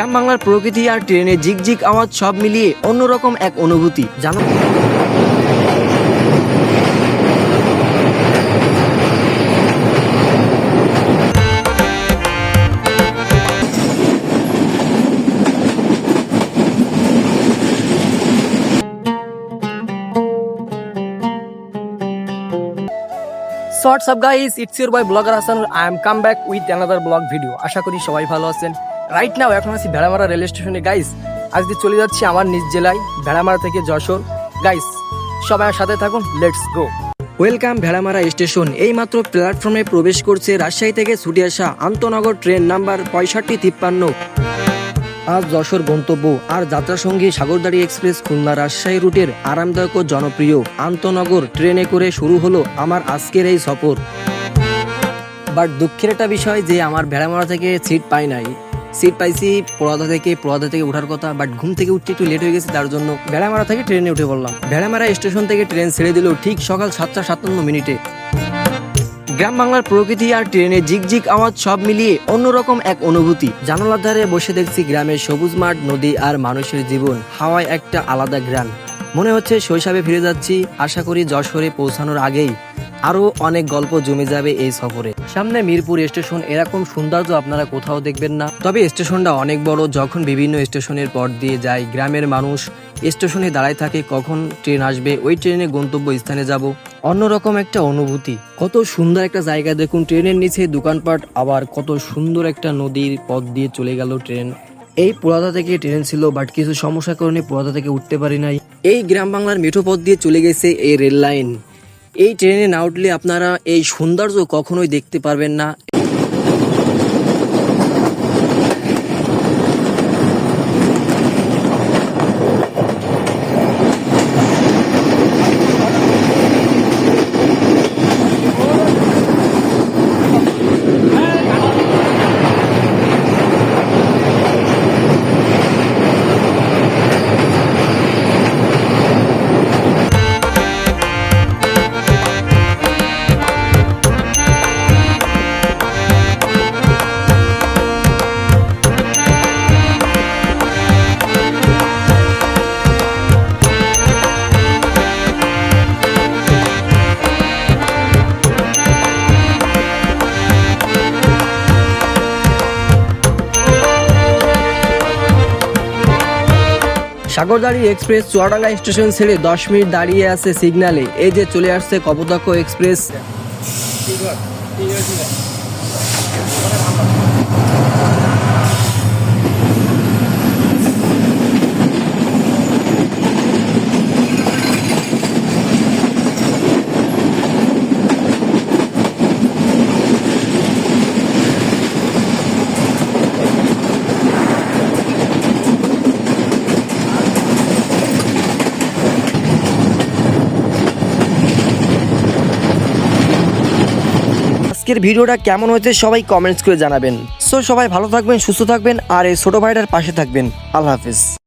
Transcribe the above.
গ্রাম বাংলার প্রকৃতি আর ট্রেনে ঝিকঝিক আওয়াজ সব মিলিয়ে অন্যরকম এক অনুভূতি, জানো? সব guys it's your by vlogger Asan I am come back with another vlog video আশা করি সবাই ভালো আছেন রাইট নাও এখন আছি ভেড়ামারা রেল স্টেশনে গাইস আজকে চলে যাচ্ছি আমার নিজ জেলায়, ভেড়ামারা থেকে যশোর। গাইস সবাই সাথে থাকুন let's go welcome Bheramara station. এইমাত্র প্ল্যাটফর্মে প্রবেশ করছে রাজশাহী থেকে ছুটে আসা আন্তনগর ট্রেন নাম্বার পঁয়ষট্টি তিপ্পান্ন। আজ যশোর গন্তব্য। আর যাত্রা সঙ্গী সাগরদাড়ি এক্সপ্রেস, খুলনা রাজশাহী রুটের আরামদায়ক ও জনপ্রিয় আন্তনগর ট্রেনে করে শুরু হলো আমার আজকের এই সফর। বাট দুঃখের একটা বিষয় যে আমার ভেড়ামারা থেকে সিট পাই নাই। সিট পাইছি পড়াদা থেকে পড়াদা থেকে ওঠার কথা বাট ঘুম থেকে উঠতে একটু লেট হয়ে গেছে, তার জন্য ভেড়ামারা থেকে ট্রেনে উঠে পড়লাম। ভেড়ামারা স্টেশন থেকে ট্রেন ছেড়ে দিল ঠিক সকাল সাতটা সাতান্ন মিনিটে। গ্রাম বাংলার প্রকৃতি আর ট্রেনের ঝিকঝিক আওয়াজ সব মিলিয়ে অন্যরকম এক অনুভূতি। জানালার ধারে বসে দেখছি গ্রামের সবুজ মাঠ, নদী আর মানুষের জীবন, হাওয়ায় একটা আলাদা গ্রাম মনে হচ্ছে শৈশবে ফিরে যাচ্ছি, আশা করি যশোরে পৌঁছানোর আগেই আরও অনেক গল্প জমে যাবে এই সফরে। সামনে মিরপুর স্টেশন, এরকম সৌন্দর্য আপনারা কোথাও দেখবেন না। তবে স্টেশনটা অনেক বড়, যখন বিভিন্ন স্টেশনের পর দিয়ে যায়, গ্রামের মানুষ স্টেশনে দাঁড়ায় থাকে, কখন ট্রেন আসবে, ওই ট্রেনে গন্তব্য স্থানে যাব। অন্যরকম একটা অনুভূতি, কত সুন্দর একটা জায়গা। দেখুন, ট্রেনের নিচে দোকানপাট, আবার কত সুন্দর একটা নদীর পথ দিয়ে চলে গেল ট্রেন। এই পুরাদা থেকে ট্রেন ছিল, বাট কিছু সমস্যার কারণে পুরাদা থেকে উঠতে পারি নাই। এই গ্রাম বাংলার মেঠো পথ দিয়ে চলে গেছে এই রেল লাইন। এই ট্রেনে না উঠলে আপনারা এই সৌন্দর্য কখনোই দেখতে পারবেন না। সাগরদাড়ি এক্সপ্রেস চুয়াডাঙ্গা স্টেশন ছেড়ে দশ মিনিট দাঁড়িয়ে আছে সিগনালে। এই যে চলে আসছে কপোতাক্ষ এক্সপ্রেস। আজকের ভিডিওটা কেমন হয়েছে সবাই কমেন্টস করে জানাবেন। সো সবাই ভালো থাকবেন, সুস্থ থাকবেন, আর এই ছোটো ভাইটার পাশে থাকবেন। আল্লাহ হাফিজ।